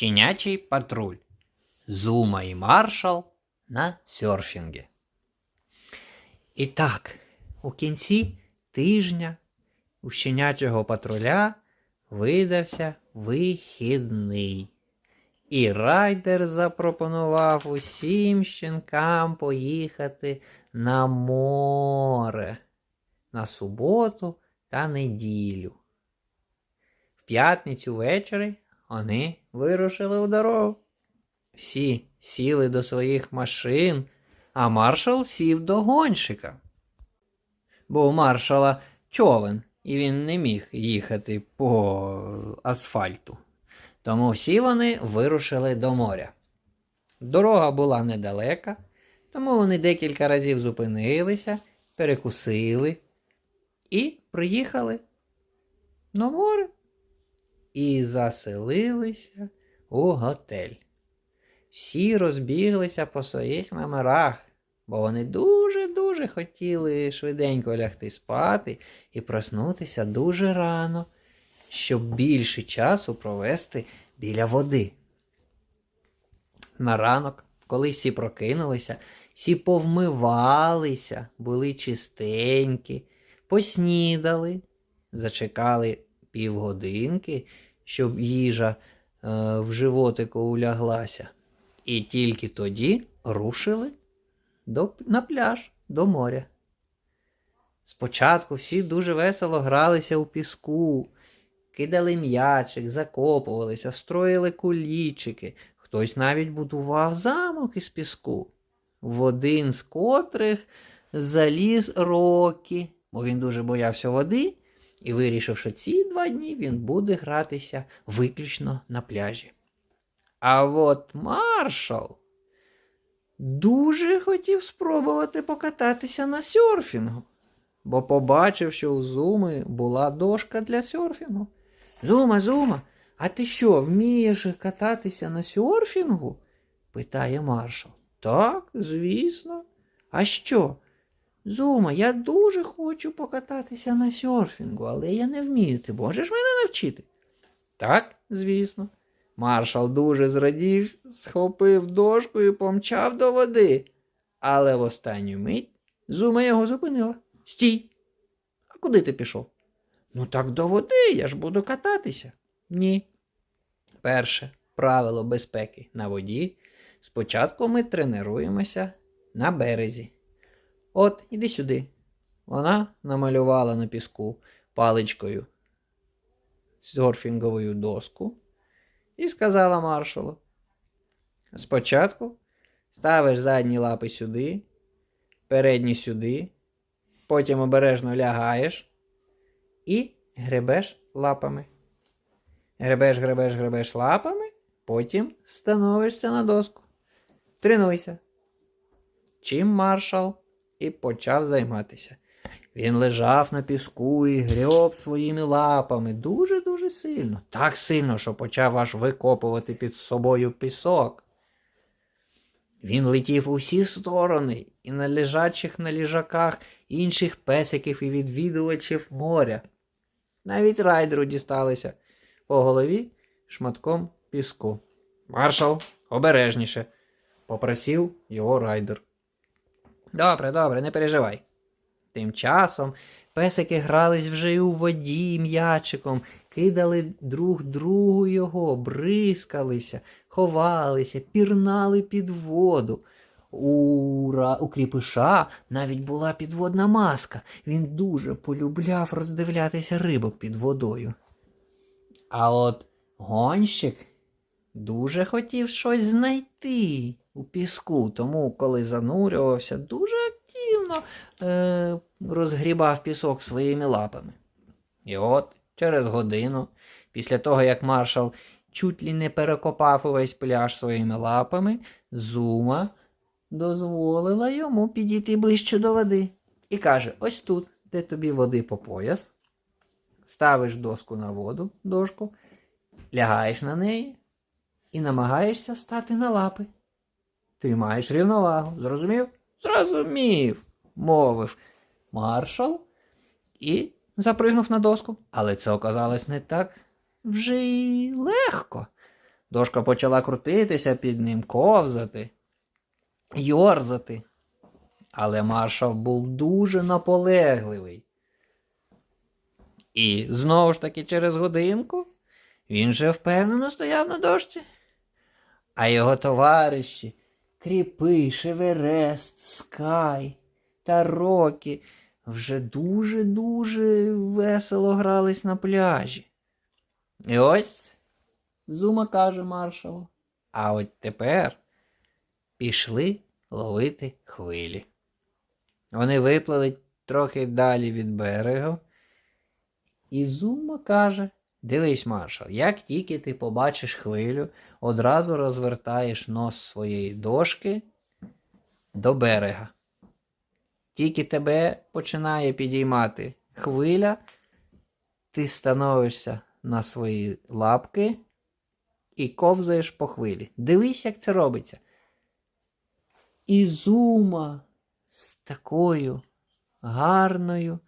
Щенячий патруль. Зума і маршал на серфінгі. І так, у кінці тижня у щенячого патруля видався вихідний. І райдер запропонував усім щенкам поїхати на море на суботу та неділю. В п'ятницю ввечері вони вирушили у дорогу. Всі сіли до своїх машин, а маршал сів до гонщика. Бо у маршала човен, і він не міг їхати по асфальту. Тому всі вони вирушили до моря. Дорога була недалека, тому вони декілька разів зупинилися, перекусили і приїхали на море і заселилися у готель. Всі розбіглися по своїх номерах, бо вони дуже-дуже хотіли швиденько лягти спати і проснутися дуже рано, щоб більше часу провести біля води. На ранок, коли всі прокинулися, всі повмивалися, були чистенькі, поснідали, зачекали півгодинки, щоб їжа е, в животику уляглася. І тільки тоді рушили до, на пляж до моря. Спочатку всі дуже весело гралися у піску, кидали м'ячик, закопувалися, строїли кулічики, хтось навіть будував замок із піску, в один з котрих заліз Рокі, бо він дуже боявся води і вирішив, що ці два дні він буде гратися виключно на пляжі. А от маршал дуже хотів спробувати покататися на серфінгу, бо побачив, що у Зуми була дошка для серфінгу. Зума, Зума, а ти що, вмієш кататися на серфінгу? питає маршал. Так, звісно. А що? Зума, я дуже хочу покататися на серфінгу, але я не вмію. Ти можеш мене навчити? Так, звісно. Маршал дуже зрадів, схопив дошку і помчав до води. Але в останню мить Зума його зупинила. Стій. А куди ти пішов? Ну так до води, я ж буду кататися. Ні. Перше правило безпеки на воді. Спочатку ми тренуємося на березі. От, іди сюди. Вона намалювала на піску паличкою серфінговою доску і сказала маршалу. Спочатку ставиш задні лапи сюди, передні сюди, потім обережно лягаєш і гребеш лапами. Гребеш, гребеш, гребеш лапами, потім становишся на доску. Тренуйся. Чим маршал і почав займатися. Він лежав на піску і греб своїми лапами дуже-дуже сильно, так сильно, що почав аж викопувати під собою пісок. Він летів у всі сторони і на лежачих на ліжаках інших песиків і відвідувачів моря. Навіть райдеру дісталися по голові шматком піску. Маршал, обережніше, попросив його райдер. Добре, добре, не переживай. Тим часом песики грались вже й у воді м'ячиком, кидали друг другу його, бризкалися, ховалися, пірнали під воду. У, ра... у кріпиша навіть була підводна маска. Він дуже полюбляв роздивлятися рибок під водою. А от гонщик дуже хотів щось знайти у піску, тому, коли занурювався, дуже активно е, розгрібав пісок своїми лапами. І от через годину, після того, як маршал чуть ли не перекопав увесь пляж своїми лапами, Зума дозволила йому підійти ближче до води. І каже: ось тут, де тобі води по пояс, ставиш доску на воду, дошку, лягаєш на неї і намагаєшся стати на лапи. Тримаєш рівновагу. Зрозумів? Зрозумів, мовив маршал і запригнув на доску. Але це оказалось не так вже й легко. Дошка почала крутитися під ним, ковзати, йорзати. Але маршал був дуже наполегливий. І знову ж таки через годинку він же впевнено стояв на дошці. А його товариші Кріпиш, Еверест, Скай та Рокі вже дуже-дуже весело грались на пляжі. І ось Зума каже маршалу. А от тепер пішли ловити хвилі. Вони виплили трохи далі від берегу. І Зума каже: Дивись, маршал, як тільки ти побачиш хвилю, одразу розвертаєш нос своєї дошки до берега. Тільки тебе починає підіймати хвиля, ти становишся на свої лапки і ковзаєш по хвилі. Дивись, як це робиться. І зума з такою гарною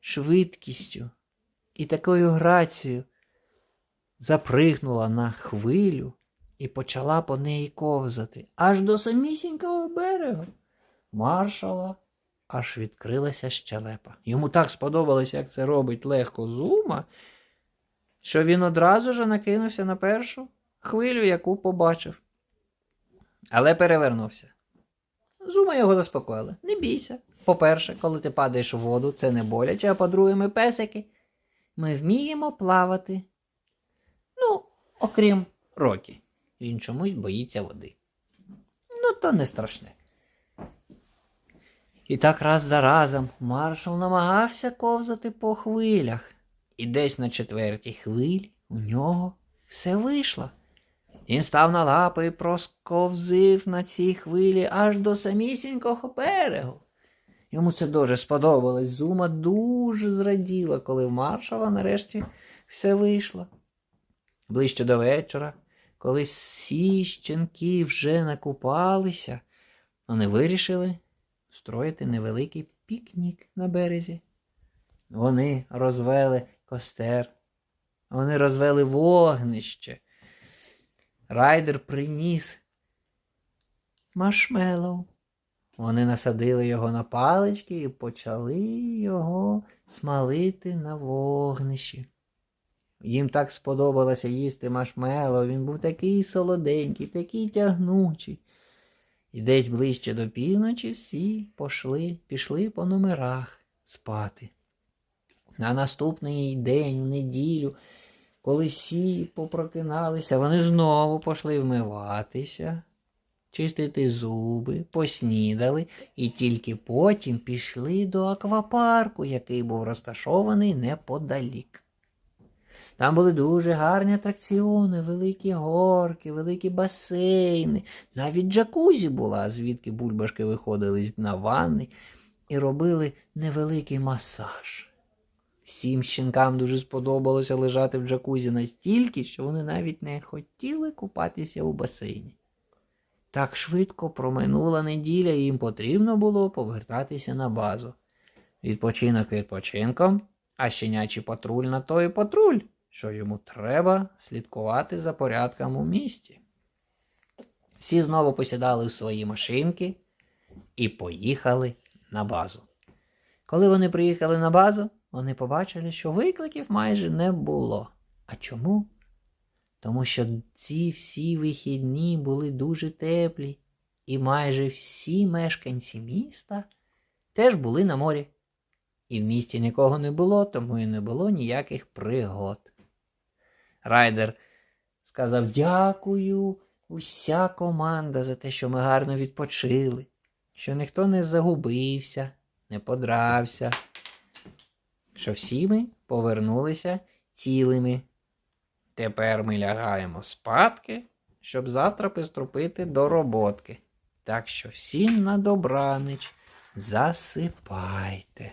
швидкістю і такою грацією запригнула на хвилю і почала по неї ковзати аж до самісінького берегу. Маршала аж відкрилася щелепа. Йому так сподобалось, як це робить легко зума, що він одразу ж накинувся на першу хвилю, яку побачив. Але перевернувся. Зума його заспокоїла. Не бійся. По-перше, коли ти падаєш у воду, це не боляче, а по-друге, ми песики. Ми вміємо плавати. Окрім Рокі. Він чомусь боїться води. Ну, то не страшне. І так раз за разом маршал намагався ковзати по хвилях. І десь на четвертій хвилі у нього все вийшло. Він став на лапи і просковзив на цій хвилі аж до самісінького берегу. Йому це дуже сподобалось. Зума дуже зраділа, коли в маршала нарешті все вийшло. Ближче до вечора, коли всі щенки вже накупалися, вони вирішили строїти невеликий пікнік на березі. Вони розвели костер, вони розвели вогнище. Райдер приніс маршмеллоу. Вони насадили його на палички і почали його смалити на вогнищі. Їм так сподобалося їсти маршмеллоу, він був такий солоденький, такий тягнучий. І десь ближче до півночі всі пошли, пішли по номерах спати. На наступний день, в неділю, коли всі попрокиналися, вони знову пішли вмиватися, чистити зуби, поснідали і тільки потім пішли до аквапарку, який був розташований неподалік. Там були дуже гарні атракціони, великі горки, великі басейни. Навіть джакузі була, звідки бульбашки виходили на ванни і робили невеликий масаж. Всім щенкам дуже сподобалося лежати в джакузі настільки, що вони навіть не хотіли купатися у басейні. Так швидко проминула неділя, і їм потрібно було повертатися на базу. Відпочинок відпочинком, а щенячий патруль на той патруль, що йому треба слідкувати за порядком у місті. Всі знову посідали в свої машинки і поїхали на базу. Коли вони приїхали на базу, вони побачили, що викликів майже не було. А чому? Тому що ці всі вихідні були дуже теплі, і майже всі мешканці міста теж були на морі. І в місті нікого не було, тому і не було ніяких пригод. Райдер сказав дякую, уся команда за те, що ми гарно відпочили, що ніхто не загубився, не подрався, що всі ми повернулися цілими. Тепер ми лягаємо спадки, щоб завтра приступити до роботки. Так що всім на добранич засипайте.